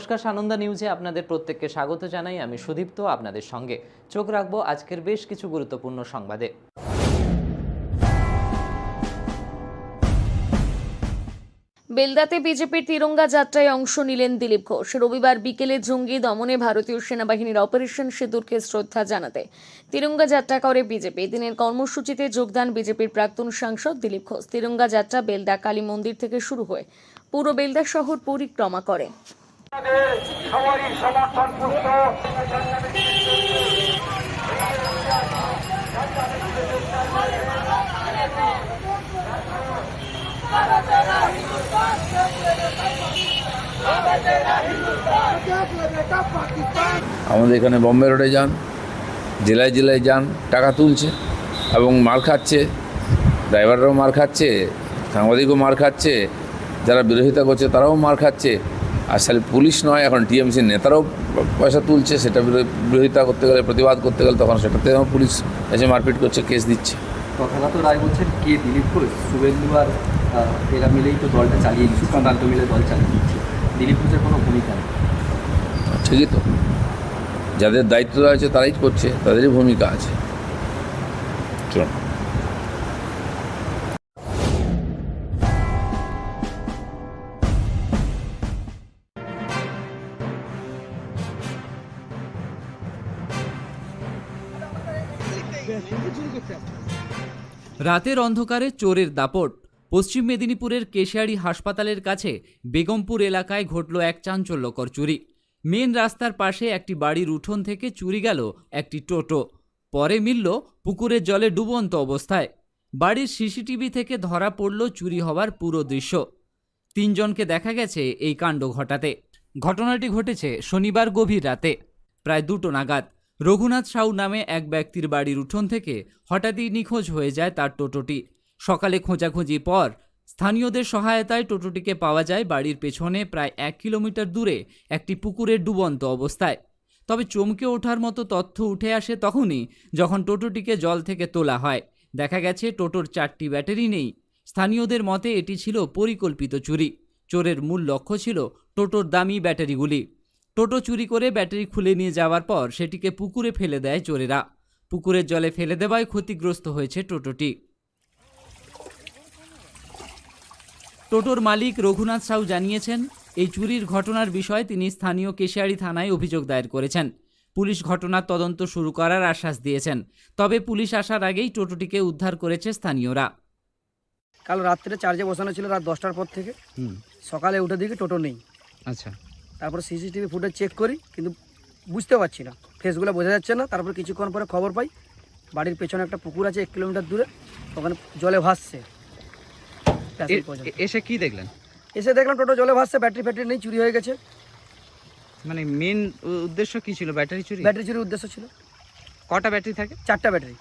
নমস্কার, সানন্দা নিউজে আপনাদের প্রত্যেককে স্বাগত জানাই। আমি সুদীপ্ত, আপনাদের সঙ্গে। চোখ রাখব আজকের বেশ কিছু গুরুত্বপূর্ণ সংবাদে। বেলদাতে বিজেপির তিরঙ্গা যাত্রায় অংশ নিলেন দিলীপ ঘোষ। রবিবার বিকেলে জঙ্গি দমনে ভারতীয় সেনাবাহিনীর অপারেশন সেতুরকে শ্রদ্ধা জানাতে তিরঙ্গা যাত্রা করে বিজেপি। দিনের কর্মসূচিতে যোগদান বিজেপির প্রাক্তন সাংসদ দিলীপ ঘোষ। তিরঙ্গা যাত্রা বেলদা কালী মন্দির থেকে শুরু হয়ে পুরো বেলদা শহর পরিক্রমা করে। আমাদের এখানে বম্বে রোডে যান, জেলায় জেলায় যান, টাকা তুলছে এবং মার খাচ্ছে ড্রাইভাররাও মার খাচ্ছে, সাংবাদিকও মার খাচ্ছে, যারা বিরোধিতা করছে তারাও মার খাচ্ছে। আর সালে পুলিশ নয় এখন টিএমসির নেতারাও পয়সা তুলছে সেটা বিরো- বিরোধিতা করতে গেলে প্রতিবাদ করতে গেলে তখন সেটাতে পুলিশ এসে মারপিট করছে কেস দিচ্ছে। রায় বলছেন কে দিলীপ ঘোষ শুভেন্দু আর আহ, এরা মিলেই তো দলটা চালিয়ে দিচ্ছে সুকান্ত মিলে দল চালিয়ে দিচ্ছে। দিলীপ ঘোষের কোনো ভূমিকা নেই। ঠিকই তো। যাদের দায়িত্ব আছে তারাই করছে তাদেরই ভূমিকা আছে। চলুন। রাতের অন্ধকারে চোরের দাপট। পশ্চিম মেদিনীপুরের কেশিয়াড়ি হাসপাতালের কাছে বেগমপুর এলাকায় ঘটল এক চাঞ্চল্যকর চুরি। মেন রাস্তার পাশে একটি বাড়ির উঠোন থেকে চুরি গেল একটি টোটো। পরে মিলল পুকুরের জলে ডুবন্ত অবস্থায়। বাড়ির সিসিটিভি থেকে ধরা পড়ল চুরি হওয়ার পুরো দৃশ্য। তিনজনকে দেখা গেছে এই কাণ্ড ঘটাতে। ঘটনাটি ঘটেছে শনিবার গভীর রাতে, প্রায় দুটো নাগাদ। রঘুনাথ সাউ নামে এক ব্যক্তির বাড়ির উঠোন থেকে হঠাৎই নিখোঁজ হয়ে যায় তার টোটোটি। সকালে খোঁজাখুঁজি পর স্থানীয়দের সহায়তায় টোটোটিকে পাওয়া যায় বাড়ির পেছনে প্রায় এক কিলোমিটার দূরে একটি পুকুরের ডুবন্ত অবস্থায়। তবে চমকে ওঠার মতো তথ্য উঠে আসে তখনই যখন টোটোটিকে জল থেকে তোলা হয়। দেখা গেছে টোটোর চারটি ব্যাটারি নেই। স্থানীয়দের মতে এটি ছিল পরিকল্পিত চুরি। চোরের মূল লক্ষ্য ছিল টোটোর দামি ব্যাটারিগুলি। টোটো চুরি করে ব্যাটারি খুলে নিয়ে যাওয়ার পর সেটিকে পুকুরে ফেলে দেয় চোরেরা। পুকুরের জলে ফেলে দেওয়ায় ক্ষতিগ্রস্ত হয়েছে টোটোটি। টোটোর মালিক রঘুনাথ সাউ জানিয়েছেন এই চুরির ঘটনার বিষয়ে তিনি স্থানীয় কেশিয়ারি থানায় অভিযোগ দায়ের করেছেন। পুলিশ ঘটনার তদন্ত শুরু করার আশ্বাস দিয়েছেন তবে পুলিশ আসার আগেই টোটোটিকে উদ্ধার করেছে স্থানীয়রা। কাল রাত্রে চার্জে বসানো ছিল রাত দশটার পর থেকে। সকালে উঠে দিকে টোটো নেই। আচ্ছা। তারপর সিসিটিভি ফুটেজ চেক করি কিন্তু বুঝতে পারছি না। ফেসগুলো বোঝা যাচ্ছে না তারপর কিছুক্ষণ পরে খবর পাই বাড়ির পেছনে একটা পুকুর আছে এক কিলোমিটার দূরে ওখানে জলে ভাসছে। এসে কি দেখলেন? এসে দেখলাম টোটো জলে ভাসছে ব্যাটারি ফ্যাটারি নেই চুরি হয়ে গেছে। মানে মেন উদ্দেশ্য কি ছিল ব্যাটারি চুরি? ব্যাটারি চুরির উদ্দেশ্য ছিল। কটা ব্যাটারি থাকে? চারটা ব্যাটারি।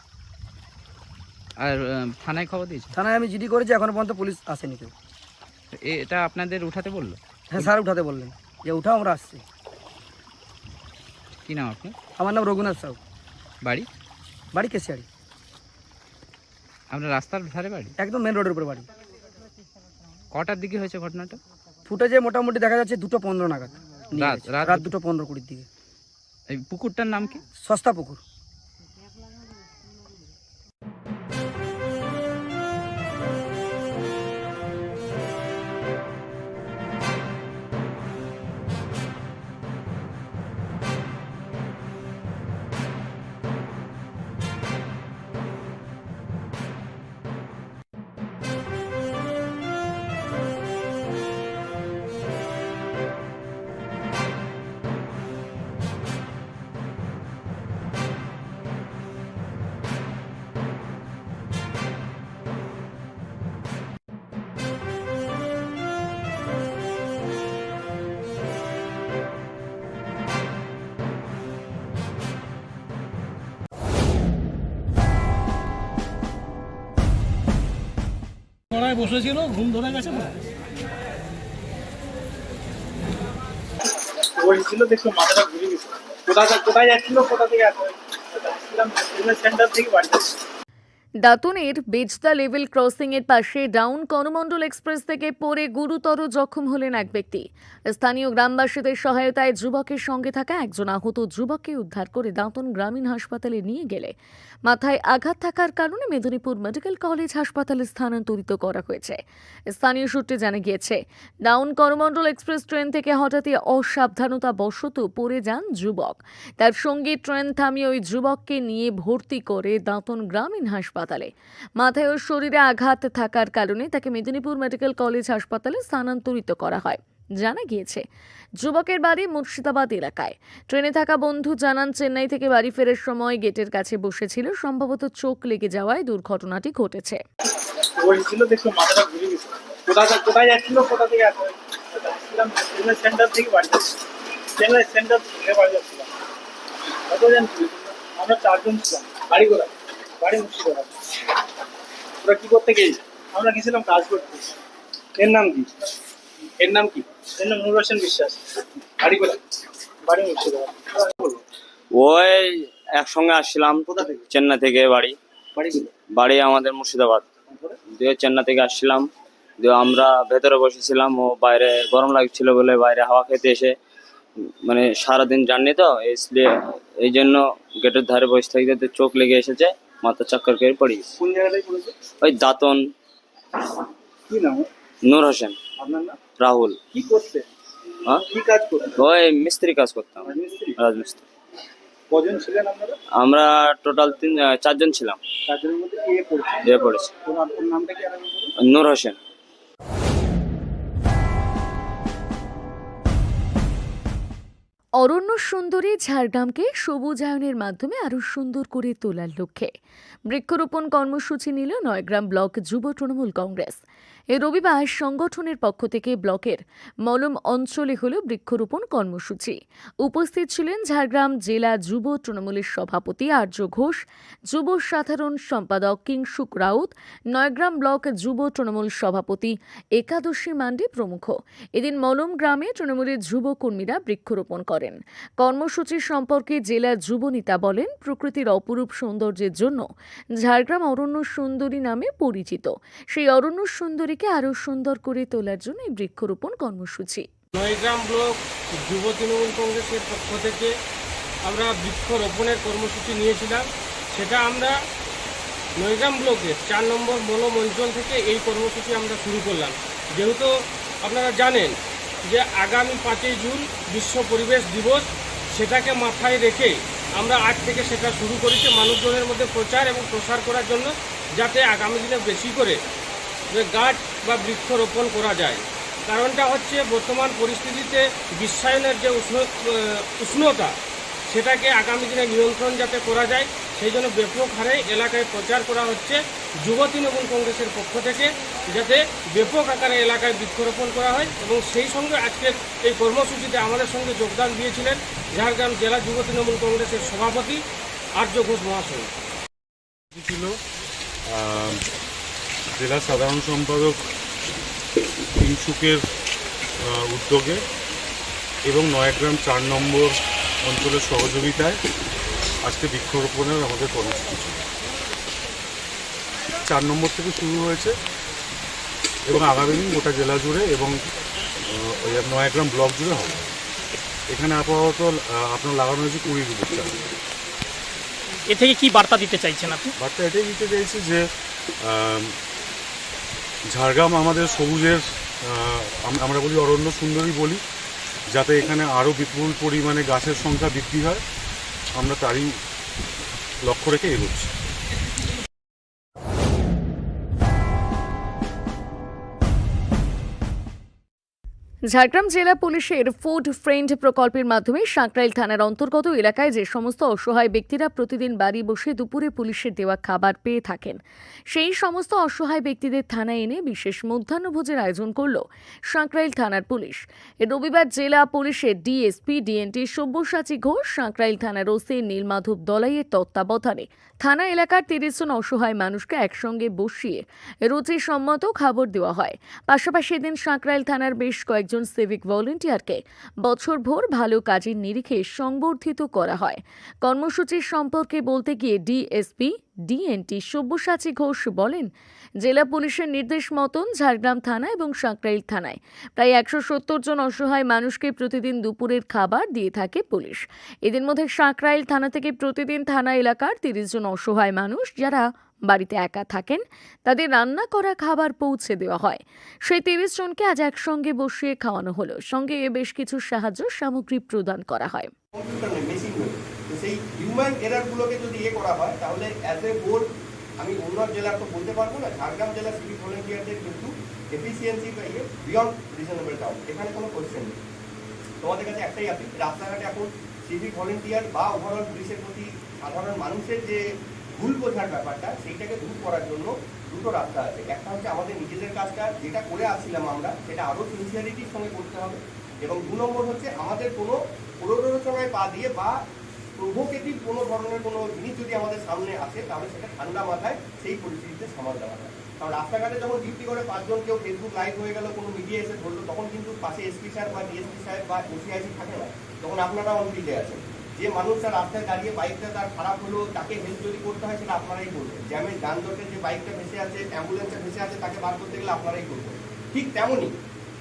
আর থানায় খবর দিয়েছে থানায় আমি জিডি করেছি এখনও পর্যন্ত পুলিশ আসেনি কেউ। এটা আপনাদের উঠাতে বলল? হ্যাঁ স্যার উঠাতে বললেন। যে উঠাও আমরা আসছি। কি নাম আপনি আমার নাম রঘুনাথ সাউ বাড়ি? বাড়ি কেশিয়াড়ি আপনার রাস্তার ধারে বাড়ি? একদম মেন রোডের উপরে বাড়ি। কটার দিকে হয়েছে ঘটনাটা? ফুটেজে মোটামুটি দেখা যাচ্ছে দুটো পনেরো নাগাদ। রাত-। রাত দুটো পনেরো কুড়ির দিকে। এই পুকুরটার নাম কি? সস্তা পুকুর। পড়ায় বসেছিল ঘুম ধরে গেছে মাথাটা ঘুরে কোথায় কোথায় যাচ্ছিল? কোথা থেকে আসবে? সেন্টার থেকে বাড়ি। দাতুনের বেজদা লেভেল ক্রসিং এর পাশে ডাউন করমণ্ডল এক্সপ্রেস থেকে পড়ে গুরুতর জখম হলেন এক ব্যক্তি। স্থানীয় গ্রামবাসীদের সহায়তায় যুবকের সঙ্গে থাকা একজন আহত যুবককে উদ্ধার করে দাঁতন গ্রামীণ হাসপাতালে নিয়ে গেলে। মাথায় আঘাত থাকার কারণে মেদিনীপুর মেডিকেল কলেজ হাসপাতালে স্থানান্তরিত করা হয়েছে। স্থানীয় সূত্রে জানা গিয়েছে, ডাউন করমণ্ডল এক্সপ্রেস ট্রেন থেকে হঠাৎই অসাবধানতা বশত পড়ে যান যুবক। তার সঙ্গে ট্রেন থামিয়ে ওই যুবককে নিয়ে ভর্তি করে দাঁতন গ্রামীণ হাসপাতালে মাথায় ও শরীরে আঘাত থাকার কারণে তাকে মেদিনীপুর মেডিকেল কলেজ হাসপাতালে স্থানান্তরিত করা হয়। জানা গিয়েছে, যুবকের বাড়ি মুর্শিদাবাদ এলাকায়। ট্রেনে থাকা বন্ধু জানান, চেন্নাই থেকে বাড়ি ফেরার সময় গেটের কাছে বসেছিল, সম্ভবত চোখ লেগে যাওয়ায় দুর্ঘটনাটি ঘটেছে। আমরা চারজন ছিলাম, বাড়ি কোথায়? ওরা কি করতে গেছে আমরা গেছিলাম কাজ করতে। এর নাম কি? এর নাম কি? এর নাম বিশ্বাস। বাড়ি বাড়ি মুর্শিদাবাদ ওই একসঙ্গে আসছিলাম চেন্নাই থেকে বাড়ি। বাড়ি আমাদের মুর্শিদাবাদ। দিয়ে চেন্নাই থেকে আসছিলাম। দিয়ে আমরা ভেতরে বসেছিলাম ও বাইরে গরম লাগছিল বলে বাইরে হাওয়া খেতে এসে মানে সারাদিন জাননি তো এই জন্য গেটের ধারে বসে থাকতে চোখ লেগে এসেছে। মাথা চক্কর করে পড়ি। কোন জায়গাটায় পড়েছে? ওই দাতন। কি নাম নূর হোসেন। আপনার নাম? রাহুল। কি করতে হ্যাঁ? কি কাজ করতে ওই মিস্ত্রি কাজ করতাম। রাজমিস্ত্রি? রাজমিস্ত্রি। কজন ছিলেন আপনারা? আমরা টোটাল তিন চারজন ছিলাম। চারজনের মধ্যে কে পড়ছে? দিয়ে পড়েছি? নামটা কি নূর হোসেন। অরণ্য সুন্দরী ঝাড়গ্রামকে সবুজায়নের মাধ্যমে আরও সুন্দর করে তোলার লক্ষ্যে। বৃক্ষরোপণ কর্মসূচি নিল নয়গ্রাম ব্লক যুব তৃণমূল কংগ্রেস। এ রবিবার সংগঠনের পক্ষ থেকে ব্লকের মলম অঞ্চলে হল বৃক্ষরোপণ কর্মসূচি। উপস্থিত ছিলেন ঝাড়গ্রাম জেলা যুব তৃণমূলের সভাপতি আর্য ঘোষ, যুব সাধারণ সম্পাদক কিংসুক রাউত, নয়গ্রাম ব্লক যুব তৃণমূল সভাপতি একাদশী মান্ডি প্রমুখ। এদিন মলম গ্রামে তৃণমূলের যুব কর্মীরা বৃক্ষরোপণ করেন। কর্মসূচি সম্পর্কে জেলা যুব নেতা বলেন, প্রকৃতির অপরূপ সৌন্দর্যের জন্য ঝাড়গ্রাম অরণ্য সুন্দরী নামে পরিচিত। সেই অরণ্য সুন্দরীকে আরও সুন্দর করে তোলার জন্য এই বৃক্ষরোপণ কর্মসূচি। নয়গ্রাম ব্লক যুব তৃণমূল কংগ্রেসের পক্ষ থেকে আমরা বৃক্ষরোপণের কর্মসূচি নিয়েছিলাম। সেটা আমরা নয়গ্রাম ব্লকের চার নম্বর মলম অঞ্চল থেকে এই কর্মসূচি আমরা শুরু করলাম। যেহেতু আপনারা জানেন যে আগামী পাঁচই জুন বিশ্ব পরিবেশ দিবস, সেটাকে মাথায় রেখে আমরা আজ থেকে সেটা শুরু করেছি মানুষজনের মধ্যে প্রচার এবং প্রসার করার জন্য, যাতে আগামী দিনে বেশি করে গাছ বা বৃক্ষরোপণ করা যায়। কারণটা হচ্ছে বর্তমান পরিস্থিতিতে বিশ্বায়নের যে উষ্ণ উষ্ণতা, সেটাকে আগামী দিনে নিয়ন্ত্রণ যাতে করা যায়, সেই জন্য ব্যাপক হারে এলাকায় প্রচার করা হচ্ছে যুব তৃণমূল কংগ্রেসের পক্ষ থেকে, যাতে ব্যাপক আকারে এলাকায় বৃক্ষরোপণ করা হয় এবং সেই সঙ্গে আজকের এই কর্মসূচিতে আমাদের সঙ্গে যোগদান দিয়েছিলেন ঝাড়গ্রাম জেলা যুব তৃণমূল কংগ্রেসের সভাপতি আর্য ঘোষ মহাশয়। ছিল জেলা সাধারণ সম্পাদক আহ, উদ্যোগে এবং নয়াগ্রাম চার নম্বর অঞ্চলের সহযোগিতায় আজকে বৃক্ষরোপণের আমাদের কর্মসূচি। ছিল। চার নম্বর থেকে শুরু হয়েছে এবং আগামী দিন গোটা জেলা জুড়ে এবং ওই নয়াগ্রাম ব্লক জুড়ে হবে। এখানে আপাতত আপনার লাগানো হয়েছে কুড়ি রুপোর চারা এ থেকে কি বার্তা দিতে চাইছেন আপনি? বার্তা এটাই দিতে চাইছি যে ঝাড়গ্রাম আমাদের সবুজের আমরা বলি অরণ্য সুন্দরী বলি, যাতে এখানে আরও বিপুল পরিমাণে গাছের সংখ্যা বৃদ্ধি হয়, আমরা তারই লক্ষ্য রেখে এগোচ্ছি। ঝাড়গ্রাম জেলা পুলিশের ফুড ফ্রেন্ড প্রকল্পের মাধ্যমে সাঁকরাইল থানার অন্তর্গত এলাকায় যে সমস্ত অসহায় ব্যক্তিরা প্রতিদিন বাড়ি বসে দুপুরে পুলিশের দেওয়া খাবার পেয়ে থাকেন, সেই সমস্ত অসহায় ব্যক্তিদের থানায় এনে বিশেষ মধ্যাহ্নভোজের আয়োজন করল সাঁকরাইল থানার পুলিশ। রবিবার জেলা পুলিশের ডিএসপি, ডিএনটি সব্যসাচী ঘোষ সাঁকরাইল থানার ওসি নীলমাধব দলাইয়ের তত্ত্বাবধানে থানা এলাকার তিরিশ জন অসহায় মানুষকে একসঙ্গে বসিয়ে রুচিসম্মত খাবার দেওয়া হয়। পাশাপাশি এদিন সাঁকরাইল থানার বেশ কয়েকজন সিভিক ভলেন্টিয়ারকে বছরভর ভালো কাজের নিরিখে সংবর্ধিত করা হয়। কর্মসূচির সম্পর্কে বলতে গিয়ে ডিএসপি, ডিএনটি সব্যসাচী ঘোষ বলেন জেলা পুলিশের নির্দেশ মতন ঝাড়গ্রাম থানা এবং সাঁকরাইল থানায়। প্রায় একশো সত্তর জন অসহায় মানুষকে প্রতিদিন দুপুরের খাবার দিয়ে থাকে পুলিশ। এদের মধ্যে সাঁকরাইল থানা থেকে প্রতিদিন থানা এলাকার তিরিশ জন অসহায় মানুষ যারা বাড়িতে একা থাকেন, তাদের রান্না করা খাবার পৌঁছে দেওয়া হয়। সেই তিরিশ জনকে আজ একসঙ্গে বসিয়ে খাওয়ানো হলো। সঙ্গে বেশ কিছু সাহায্য সামগ্রী প্রদান করা হয়। সেই হিউম্যান এরারগুলোকে যদি ইয়ে করা হয়, তাহলে অ্যাজ এ বোর্ড আমি অন্য জেলার তো বলতে পারব না, ঝাড়গ্রাম জেলার সিভিক ভলেন্টিয়ারদের কিন্তু এফিসিয়েন্সি বা ইয়ে বিয়ন্ড রিজনেবল ডাউট এখানে কোনো কোয়েশ্চেন নেই। তোমাদের কাছে একটাই আপনি রাস্তাঘাটে এখন সিভিক ভলেন্টিয়ার বা ওভারঅল পুলিশের প্রতি সাধারণ মানুষের যে ভুল বোঝার ব্যাপারটা, সেইটাকে দূর করার জন্য দুটো রাস্তা আছে। একটা হচ্ছে আমাদের নিজেদের কাজটা, যেটা করে আসছিলাম আমরা, সেটা আরও সিনসিয়ারিটির সঙ্গে করতে হবে। এবং দু নম্বর হচ্ছে আমাদের কোনো প্ররোচনায় পা দিয়ে বা প্রভোকেটিভ কোনো ধরনের কোনো জিনিস যদি আমাদের সামনে আসে, তাহলে সেটা ঠান্ডা মাথায় সেই পরিস্থিতিতে সামাল দেওয়া যায় কারণ রাস্তাঘাটে যখন ডিউটি করে পাঁচজন কেউ ফেসবুক লাইভ হয়ে গেল, কোনো মিডিয়া এসে ধরলো, তখন কিন্তু পাশে এসপি স্যার বা ডিএসপি সাহেব বা ওসিআইসি থাকে না। তখন আপনারা অন ফিল্ডে আছেন। যে মানুষটা রাস্তায় দাঁড়িয়ে বাইকটা তার খারাপ হলো, তাকে হেল্প যদি করতে হয়, সেটা আপনারাই করবেন। জ্যামের যানজটের যে বাইকটা ভেসে আছে অ্যাম্বুলেন্সটা ভেসে আছে, তাকে বার করতে গেলে আপনারাই করবেন। ঠিক তেমনই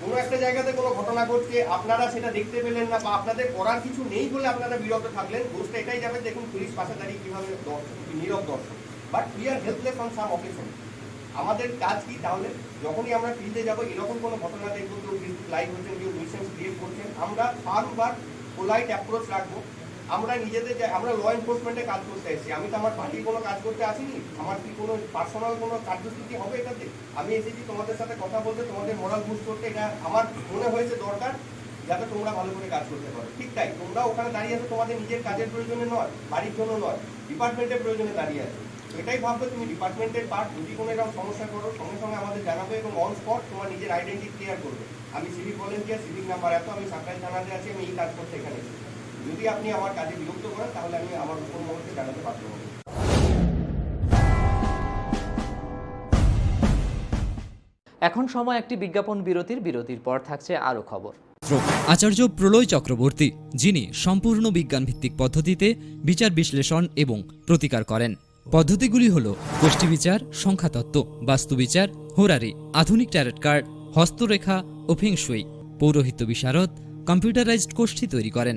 কোনো একটা জায়গাতে কোনো ঘটনা ঘটছে, আপনারা সেটা দেখতে পেলেন না বা আপনাদের করার কিছু নেই বলে আপনারা বিরত থাকলেন, দোষটা এটাই যাবে, দেখুন পুলিশ পাশে দাঁড়িয়ে কীভাবে দর্শক নীরব দর্শক। But we are helpless on some occasion আমাদের কাজ কি তাহলে? যখনই আমরা ফিল্ডে যাব, এরকম কোনো ঘটনা দেখব, কেউ লাইভ হচ্ছেন, কেউ মিশন ক্রিয়েট করছেন, আমরা বারবার পোলাইট অ্যাপ্রোচ রাখব। আমরা নিজেদের আমরা ল এনফোর্সমেন্টে কাজ করতে এসেছি। আমি তো আমার পার্টির কোনো কাজ করতে আসিনি। আমার কি কোনো পার্সোনাল কোনো কার্যসূচি হবে এটাতে? আমি এসেছি তোমাদের সাথে কথা বলতে, তোমাদের মোরাল বুস্ট করতে। এটা আমার মনে হয়েছে দরকার, যাতে তোমরা ভালো করে কাজ করতে পারো। ঠিক তাই তোমরা ওখানে দাঁড়িয়ে আছো। তোমাদের নিজের কাজের প্রয়োজনে নয়, বাড়ির জন্য নয় ডিপার্টমেন্টের প্রয়োজনে দাঁড়িয়ে আছো। এটাই ভাববে তুমি ডিপার্টমেন্টের পার্ট যদি কোনো এরকম সমস্যা করো, সঙ্গে সঙ্গে আমাদের জানাবে এবং অন স্পট তোমার নিজের আইডেন্টি ক্লিয়ার করবে। আমি সিভিক ভলেন্টিয়ার সিভিক নাম্বার এত, আমি সাপ্লাই থানাতে আছি, আমি এই কাজ করতে এখানে এসেছি। যদি আপনি আমার কাজে বিরক্ত করেন তাহলে আমি আমার উপর মুহূর্তে জানাতে বাধ্য হব। এখন সময় একটি বিজ্ঞাপন বিরতির বিরতির পর থাকছে আরও খবর। আচার্য প্রলয় চক্রবর্তী যিনি সম্পূর্ণ বিজ্ঞানভিত্তিক পদ্ধতিতে বিচার বিশ্লেষণ এবং প্রতিকার করেন। পদ্ধতিগুলি হল গোষ্ঠী বিচার সংখ্যাতত্ত্ব বাস্তুবিচার হোরারি আধুনিক ট্যারেট কার্ড হস্তরেখা ও ফিংশুই পৌরোহিত্য বিশারদ কম্পিউটারাইজড গোষ্ঠী তৈরি করেন।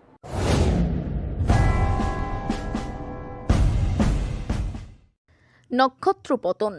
নক্ষত্র পতন।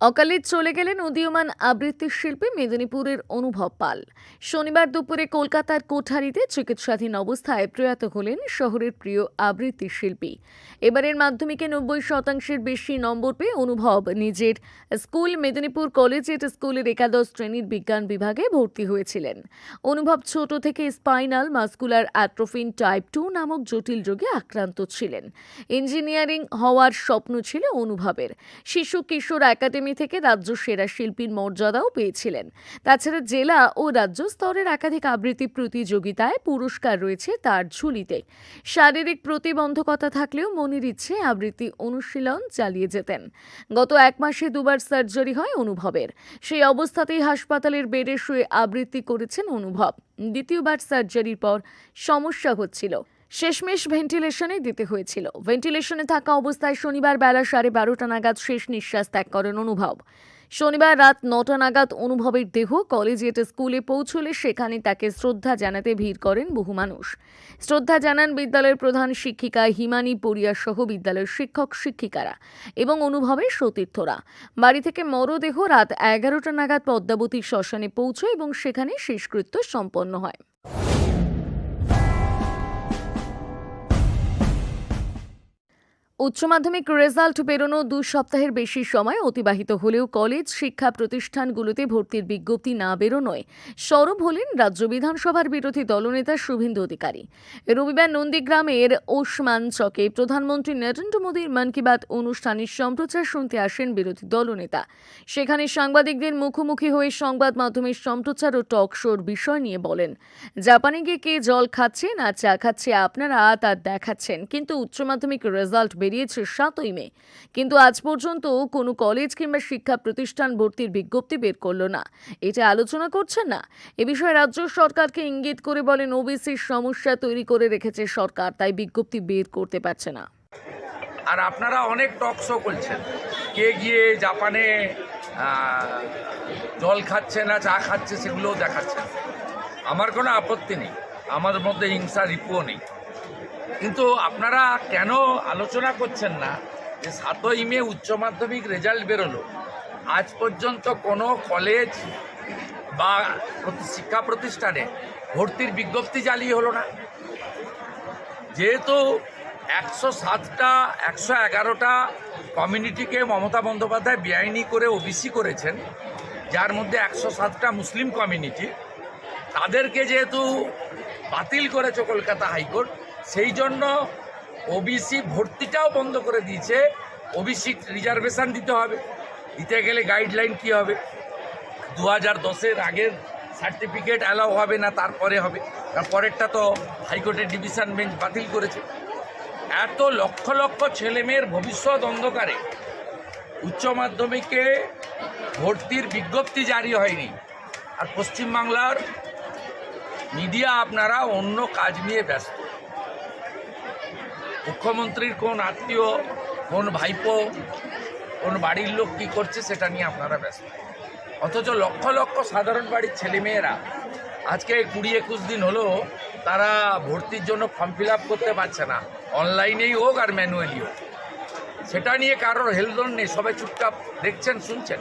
অকালে চলে গেলেন উদীয়মান আবৃত্তি শিল্পী মেদিনীপুরের অনুভব পাল। শনিবার দুপুরে কলকাতার কোঠারিতে চিকিৎসাধীন অবস্থায় প্রয়াত হলেন শহরের প্রিয় আবৃত্তি শিল্পী। এবারের মাধ্যমিকে নব্বই শতাংশের বেশি নম্বর পেয়ে অনুভব নিজের স্কুল মেদিনীপুর কলেজিয়েট স্কুলের একাদশ শ্রেণির বিজ্ঞান বিভাগে ভর্তি হয়েছিলেন। অনুভব ছোট থেকে spinal muscular atrophy type two নামক জটিল রোগে আক্রান্ত ছিলেন। ইঞ্জিনিয়ারিং হওয়ার স্বপ্ন ছিল অনুভবের। শিশু কিশোর একাডেমি থেকে রাজ্য সেরা শিল্পীর মর্যাদাও পেয়েছিলেন। তাছাড়া জেলা ও রাজ্য স্তরের একাধিক আবৃত্তি প্রতিযোগিতায় পুরস্কার রয়েছে তার ঝুলিতে। শারীরিক প্রতিবন্ধকতা থাকলেও মনের ইচ্ছে আবৃত্তি অনুশীলন চালিয়ে যেতেন। গত এক মাসে দুবার সার্জারি হয় অনুভবের। সেই অবস্থাতেই হাসপাতালের বেডে শুয়ে আবৃত্তি করেছেন অনুভব। দ্বিতীয়বার সার্জারির পর সমস্যা হচ্ছিল। শেষমেশ ভেন্টিলেশনে দিতে হয়েছিল। ভেন্টিলেশনে থাকা অবস্থায় শনিবার বেলা সাড়ে বারোটা নাগাদ শেষ নিঃশ্বাস ত্যাগ করেন অনুভব। শনিবার রাত নটা নাগাদ অনুভবের দেহ কলেজিয়েট স্কুলে পৌঁছলে সেখানে তাকে শ্রদ্ধা জানাতে ভিড় করেন বহু মানুষ। শ্রদ্ধা জানান বিদ্যালয়ের প্রধান শিক্ষিকা হিমানি পরিয়া সহ বিদ্যালয়ের শিক্ষক শিক্ষিকারা এবং অনুভবের সতীর্থরা। বাড়ি থেকে মরদেহ রাত এগারোটা নাগাদ পদ্মাবতী শ্মশানে পৌঁছয় এবং সেখানে শেষকৃত্য সম্পন্ন হয়। উচ্চ মাধ্যমিক রেজাল্ট বেরোনো দু সপ্তাহের বেশি সময় অতিবাহিত হলেও কলেজ, শিক্ষা প্রতিষ্ঠানগুলোতে ভর্তির বিজ্ঞপ্তি না বেরোনোয়। সরব হলেন রাজ্য বিধানসভার বিরোধী দলনেতা শুভেন্দু অধিকারী। রবিবার নন্দীগ্রামের ওসমান চকে প্রধানমন্ত্রী নরেন্দ্র মোদীর মন কি বাত অনুষ্ঠানের সম্প্রচার শুনতে আসেন বিরোধী দলনেতা। সেখানে সাংবাদিকদের মুখোমুখি হয়ে সংবাদ মাধ্যমের সম্প্রচার ও টক শোর বিষয় নিয়ে বলেন, জাপানে গিয়ে কে জল খাচ্ছে না চা খাচ্ছে আপনারা তা দেখাচ্ছেন, কিন্তু উচ্চ মাধ্যমিক রেজাল্ট বেরিয়েছে সাতই মে। কিন্তু আজ পর্যন্ত কোনো কলেজ কিংবা শিক্ষা প্রতিষ্ঠান ভর্তির বিজ্ঞপ্তি বের করল না। এটা আলোচনা করছেন না, এ বিষয়ে রাজ্য সরকারকে ইঙ্গিত করে বলেন ওবিসির সমস্যা তৈরি করে রেখেছে সরকার, তাই বিজ্ঞপ্তি বের করতে পারছে না। আর আপনারা অনেক টক শো করছেন। কে গিয়ে জাপানে জল খাচ্ছে না, চা খাচ্ছে সেগুলোও দেখাচ্ছেন আমার কোনো আপত্তি নেই। আমার মধ্যে হিংসা রিপুও নেই। কিন্তু আপনারা কেন আলোচনা করছেন না যে সাতই মে উচ্চ মাধ্যমিক রেজাল্ট বেরোলো? আজ পর্যন্ত কোনো কলেজ বা শিক্ষা প্রতিষ্ঠানে ভর্তির বিজ্ঞপ্তি জারি হলো না। যেহেতু একশো সাতটা, একশো এগারোটা কমিউনিটিকে মমতা বন্দ্যোপাধ্যায় বেআইনি করে ওবিসি করেছেন, যার মধ্যে একশো সাতটা মুসলিম কমিউনিটি, তাদেরকে যেহেতু বাতিল করেছে কলকাতা হাইকোর্ট সেই জন্য ওবিসি ভর্তিটাও বন্ধ করে দিয়েছে। ওবিসি রিজার্ভেশন দিতে হবে। দিতে গেলে গাইডলাইন কি হবে? দু হাজার দশের আগের সার্টিফিকেট অ্যালাউ হবে না, তারপরে হবে। তার পরেরটা তো হাইকোর্টের ডিভিশন বেঞ্চ বাতিল করেছে। এত লক্ষ লক্ষ ছেলেমেয়ের ভবিষ্যৎ অন্ধকারে উচ্চ মাধ্যমিকে ভর্তির বিজ্ঞপ্তি জারি হয়নি। আর পশ্চিমবাংলার মিডিয়া আপনারা অন্য কাজ নিয়ে ব্যস্ত। মুখ্যমন্ত্রীর কোন আত্মীয়, কোন ভাইপো, কোন বাড়ির লোক কী করছে সেটা নিয়ে আপনারা ব্যস্ত। অথচ লক্ষ লক্ষ সাধারণ বাড়ির ছেলেমেয়েরা আজকে কুড়ি একুশ দিন হলো তারা ভর্তির জন্য ফর্ম ফিল করতে পারছে না। অনলাইনেই হোক আর ম্যানুয়ালি হোক। সেটা নিয়ে কারোর হেলদোল নেই, সবাই চুপচাপ দেখছেন, শুনছেন।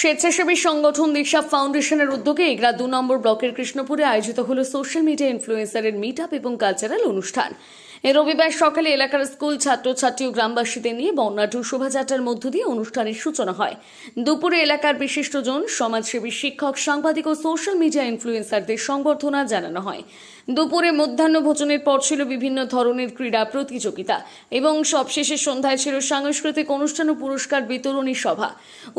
স্বেচ্ছাসেবী সংগঠন দিশা ফাউন্ডেশনের উদ্যোগে এগরা দু নম্বর ব্লকের কৃষ্ণপুরে আয়োজিত হল সোশ্যাল মিডিয়া ইনফ্লুয়েন্সারের মিট আপ এবং কালচারাল অনুষ্ঠান। এ রবিবার সকালে এলাকার স্কুল, ছাত্রছাত্রী ও গ্রামবাসীদের নিয়ে বর্ণাঢ্য শোভাযাত্রার মধ্য দিয়ে অনুষ্ঠানের সূচনা হয়। দুপুরে এলাকার বিশিষ্টজন, সমাজসেবী শিক্ষক, সাংবাদিক ও সোশ্যাল মিডিয়া ইনফ্লুয়েন্সারদের সংবর্ধনা জানানো হয়। দুপুরে মধ্যাহ্ন ভোজনের পর ছিল বিভিন্ন ধরনের ক্রীড়া প্রতিযোগিতা এবং সবশেষে সন্ধ্যায় ছিল সাংস্কৃতিক অনুষ্ঠান ও পুরস্কার বিতরণী সভা।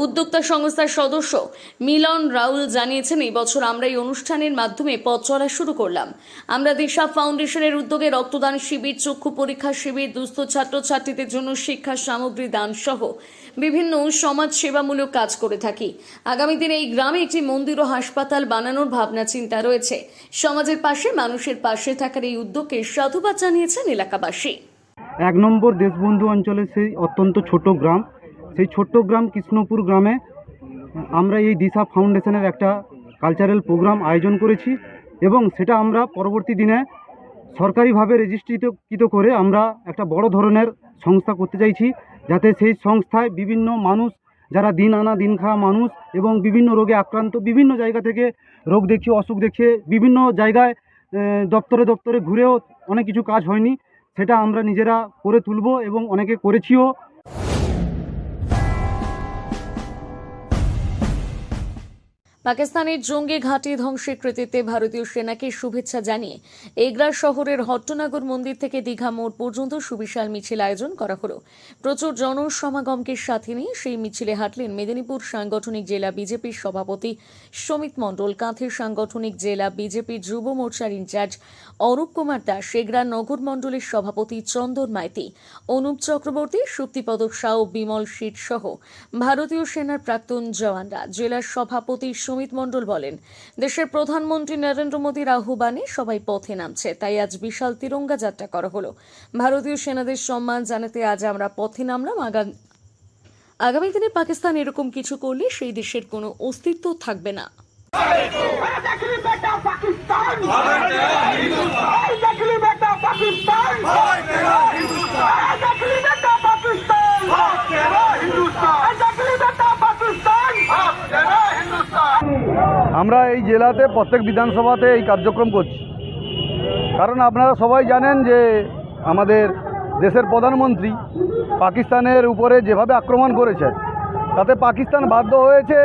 উদ্যোক্তা সংস্থার সদস্য মিলন রাউল জানিয়েছেন, এই বছর আমরা এই অনুষ্ঠানের মাধ্যমে পথ চলা শুরু করলাম। আমরা দিশা ফাউন্ডেশনের উদ্যোগে রক্তদান শিবির চক্ষু পরীক্ষা শিবির, দুস্থ ছাত্রছাত্রীদের জন্য শিক্ষা সামগ্রী দান সহ বিভিন্ন সমাজ সেবামূলক কাজ করে থাকি। আগামী দিনে এই গ্রামে একটি মন্দির ও হাসপাতাল বানানোর ভাবনা চিন্তা রয়েছে। সমাজের পাশে, মানুষের পাশে থাকার এই উদ্যোগকে সাধুবাদ জানিয়েছেন এলাকাবাসী। এক নম্বর দেশবন্ধু অঞ্চলের সেই অত্যন্ত ছোট গ্রাম। সেই ছোট্ট গ্রাম কৃষ্ণপুর গ্রামে আমরা এই দিশা ফাউন্ডেশনের একটা কালচারাল প্রোগ্রাম আয়োজন করেছি এবং সেটা আমরা পরবর্তী দিনে সরকারিভাবে রেজিস্ট্রিকৃত করে আমরা একটা বড় ধরনের সংস্থা করতে চাইছি, যাতে সেই সংস্থায় বিভিন্ন মানুষ, যারা দিন আনা, দিন খাওয়া মানুষ এবং বিভিন্ন রোগে আক্রান্ত, বিভিন্ন জায়গা থেকে রোগ দেখিয়ে, অসুখ দেখিয়ে বিভিন্ন জায়গায় দপ্তরে দপ্তরে ঘুরেও অনেক কিছু কাজ হয়নি। সেটা আমরা নিজেরা করে তুলব এবং অনেকে করেছিও। পাকিস্তানের জঙ্গি ঘাঁটি ধ্বংসের কৃতিত্বে ভারতীয় সেনাকে শুভেচ্ছা জানিয়ে এগরা শহরের হট্টনাগর মন্দির থেকে দীঘা মোড় পর্যন্ত সুবিশাল মিছিল আয়োজন করা হলো। প্রচুর জনসমাগমকে সাথে নিয়ে সেই মিছিলে হাঁটলেন মেদিনীপুর সাংগঠনিক জেলা বিজেপির সভাপতি সমিত মণ্ডল, কাঁথের সাংগঠনিক জেলা বিজেপি যুব মোর্চার ইনচার্জ অরূপ কুমার দাস, এগরা নগর মণ্ডলের সভাপতি চন্দন মাইতি, অনুপ চক্রবর্তী শক্তিপদ শাহ বিমল শীত সহ ভারতীয় সেনার প্রাক্তন জওয়ানরা। জেলার সভাপতি সুমিত মণ্ডল বলেন, দেশের প্রধানমন্ত্রী নরেন্দ্র মোদীর আহ্বানে সবাই পথে নামছে, তাই আজ বিশাল তিরঙ্গা যাত্রা করা হলো। ভারতীয় সেনাদের সম্মান জানাতে আজ আমরা পথে নামলাম। আগামী আগামী দিনে পাকিস্তান এরকম কিছু করলে সেই দেশের কোনো অস্তিত্ব থাকবে না। আমরা এই জেলাতে প্রত্যেক বিধানসভাতে এই কার্যক্রম করছি। কারণ আপনারা সবাই জানেন যে আমাদের দেশের প্রধানমন্ত্রী পাকিস্তানের উপরে যেভাবে আক্রমণ করেছেন, তাতে পাকিস্তান বাধ্য হয়েছে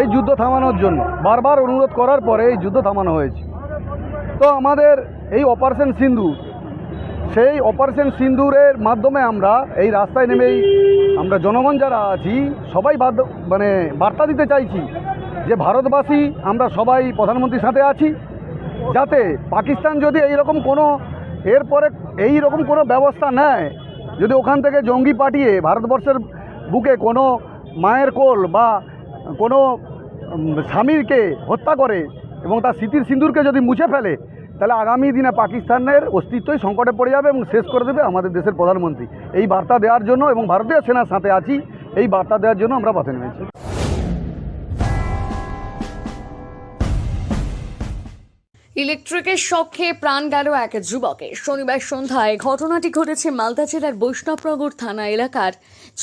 এই যুদ্ধ থামানোর জন্য। বারবার অনুরোধ করার পরে এই যুদ্ধ থামানো হয়েছে। তো আমাদের এই অপারেশন সিন্ধু সেই অপারেশন সিন্দুরের মাধ্যমে আমরা এই রাস্তায় নেমেই আমরা জনগণ যারা আছি সবাই বাধ্য মানে বার্তা দিতে চাইছি যে ভারতবাসী আমরা সবাই প্রধানমন্ত্রীর সাথে আছি যাতে পাকিস্তান যদি এই রকম কোনো এরপরে এই রকম কোনো ব্যবস্থা নেয় যদি ওখান থেকে জঙ্গি পাঠিয়ে ভারতবর্ষের বুকে কোনো মায়ের কোল বা কোনো উম, স্বামীকে হত্যা করে এবং তার স্মৃতির সিন্দুরকে যদি মুছে ফেলে তাহলে আগামী দিনে পাকিস্তানের অস্তিত্বই সংকটে পড়ে যাবে এবং শেষ করে দেবে আমাদের দেশের প্রধানমন্ত্রী। এই বার্তা দেওয়ার জন্য এবং ভারতীয় সেনার সাথে আছি, এই বার্তা দেওয়ার জন্য আমরা পথে নেমেছি। ইলেকট্রিকের শখে প্রাণ গেল এক যুবকের। শনিবার সন্ধ্যায় ঘটনাটি ঘটেছে মালদা জেলার বৈষ্ণবনগর থানা এলাকার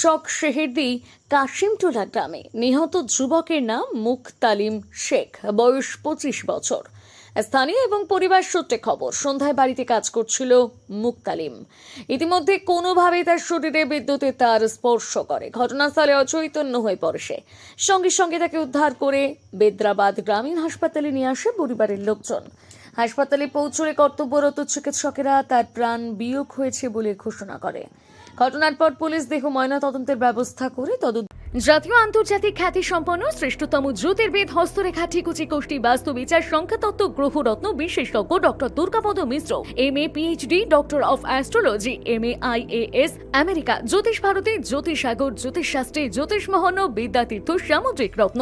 চক শেহেরদি কাশিমটোলা গ্রামে। নিহত যুবকের নাম মুখতালিম শেখ, বয়স পঁচিশ বছর। স্থানীয় এবং পরিবার সূত্রে খবর, সন্ধ্যায় বাড়িতে কাজ করছিল মুক্তালিম। ইতিমধ্যে কোনোভাবেই তার শরীরে বিদ্যুতের তার স্পর্শ করে। ঘটনাস্থলে অচৈতন্য হয়ে পড়ে সে। সঙ্গে সঙ্গে তাকে উদ্ধার করে বেদ্রাবাদ গ্রামীণ হাসপাতালে নিয়ে আসে পরিবারের লোকজন। হাসপাতালে পৌঁছলে কর্তব্যরত চিকিৎসকেরা তার প্রাণ বিয়োগ হয়েছে বলে ঘোষণা করে। ঘটনার পর পুলিশ দেহ ময়নাতদন্তের ব্যবস্থা করে তদন্ত জাতীয় আন্তর্জাতিক খ্যাতি সম্পন্ন শ্রেষ্ঠতম জ্যোতির্বেদ হস্তরেখা ঠিকুচি কোষ্ঠী বাস্তু বিচার সংখ্যাতত্ত্ব গ্রহরত্ন বিশেষজ্ঞ doctor Durgapada Mishra M A PhD doctor of astrology M A I S America জ্যোতিষ ভারতী জ্যোতিষ সাগর জ্যোতিষ শাস্ত্রী জ্যোতিষ মহন বিদ্যাতীর্থ, সামুদ্রিক রত্ন।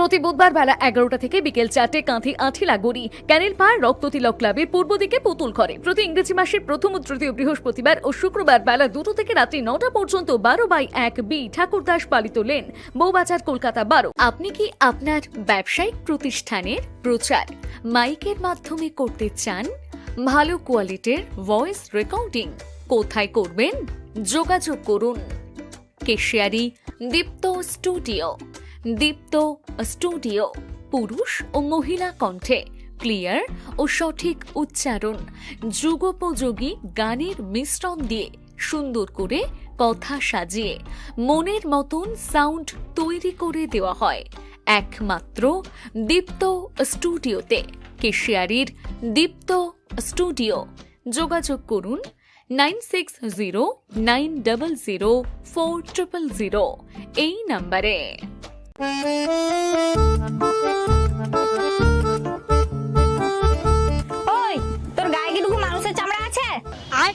প্রতি বুধবার বেলা এগারোটা থেকে বিকেল চারটে কাঁথি আঠিলা গড়ি ক্যানেল পাড় রক্ততিলক ক্লাবের পূর্ব দিকে পুতুল ঘরে। প্রতি ইংরেজি মাসের প্রথম তৃতীয় বৃহস্পতিবার ও শুক্রবার বেলা দুটো থেকে রাত্রি নটা পর্যন্ত বারো বাই এক বি ঠাকুরদাস পালিত লেন, বৌবাজার, কলকাতা বারো। আপনি কি আপনার ব্যবসায়িক প্রতিষ্ঠানের প্রচার মাইকের মাধ্যমে করতে চান? ভালো কোয়ালিটির ভয়েস রেকর্ডিং কোথায় করবেন? যোগাযোগ করুন। কেশিয়ারি দীপ্ত স্টুডিও। দীপ্ত স্টুডিও, পুরুষ ও মহিলা কণ্ঠে ক্লিয়ার ও সঠিক উচ্চারণ। যুগোপযোগী গানের মিশ্রণ দিয়ে সুন্দর করে কথা সাজিয়ে মনের মতন সাউন্ড তৈরি করে দেওয়া হয়। একমাত্র দীপ্ত স্টুডিওতে কেশিয়ারির দীপ্ত স্টুডিও। যোগাযোগ করুন nine six zero nine double zero four triple zero. এই নাম্বারে। Thank you.